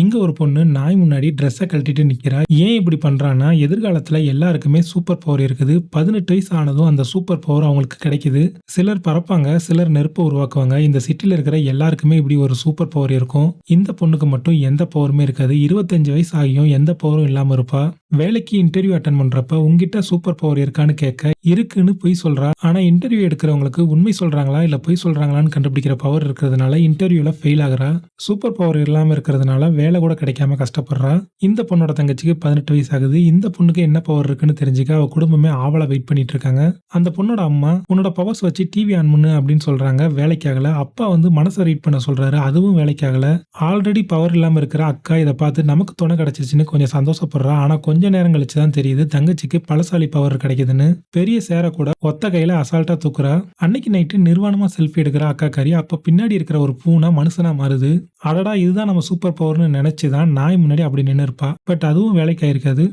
இங்கே ஒரு பொண்ணு நாய் முன்னாடி ட்ரெஸ்ஸை கழட்டிட்டு நிற்கிறா ஏன் இப்படி பண்ணுறான்னா எதிர்காலத்தில் எல்லாருக்குமே சூப்பர் பவர் இருக்குது. பதினெட்டு வயசு ஆனதும் அந்த சூப்பர் பவர் அவங்களுக்கு கிடைக்குது. சிலர் பறப்பாங்க சிலர் நெருப்பு உருவாக்குவாங்க. இந்த சிட்டியில் இருக்கிற எல்லாருக்குமே இப்படி ஒரு சூப்பர் பவர் இருக்கும். இந்த பொண்ணுக்கு மட்டும் எந்த பவருமே இருக்காது. இருபத்தஞ்சு வயசு ஆகியும் எந்த பவரும் இல்லாமல் இருப்பா. வேலைக்கு இன்டர்வியூ அட்டன் பண்றப்ப உங்ககிட்ட சூப்பர் பவர் இருக்கான்னு கேட்க இருக்குன்னு பொய் சொல்றா. ஆனா இன்டர்வியூ எடுக்கிறவங்களுக்கு உண்மை சொல்றாங்களா இல்ல பொய் சொல்றாங்களான்னு கண்டுபிடிக்கிற பவர் இருக்கிறதுனால இன்டர்வியூல ஃபெயில் ஆகுறா. சூப்பர் பவர் இல்லாம இருக்கிறதுனால வேலை கூட கிடைக்காம கஷ்டப்படுறா. இந்த பொண்ணோட தங்கச்சிக்கு பதினெட்டு வயசு ஆகுது இந்த பொண்ணுக்கு என்ன பவர் இருக்குன்னு தெரிஞ்சுக்க அவ குடும்பமே ஆவல வெயிட் பண்ணிட்டு இருக்காங்க. அந்த பொண்ணோட அம்மா உன்னோட பவர்ஸ் வச்சு டிவி ஆன் பண்ணு அப்படின்னு சொல்றாங்க. வேலைக்காகல. அப்பா வந்து மனசை ரீட் பண்ண சொல்றாரு. அதுவும் வேலைக்காகல. ஆல்ரெடி பவர் இல்லாம இருக்கிற அக்கா இதை பார்த்து நமக்கு துணை கிடைச்சிச்சுன்னு கொஞ்சம் சந்தோஷப்படுறா. ஆனா கொஞ்ச நேரம் கழிச்சு தான் தெரியுது தங்கச்சிக்கு பலசாலி பவர் கிடைக்குதுன்னு. பெரிய சேர கூட ஒத்த கையில அசால்ட்டா தூக்குறா. அன்னைக்கு நைட்டு நிர்வாணமா செல்ஃபி எடுக்கிற அக்கா கறி அப்ப பின்னாடி இருக்கிற ஒரு பூனை மனுஷனா மாறுது. அடடா இதுதான் நம்ம சூப்பர் பவர்னு நினைச்சுதான் நாய் முன்னாடி அப்படி நின்று இருப்பா பட் அதுவும் வேலைக்கு ஆயிருக்காது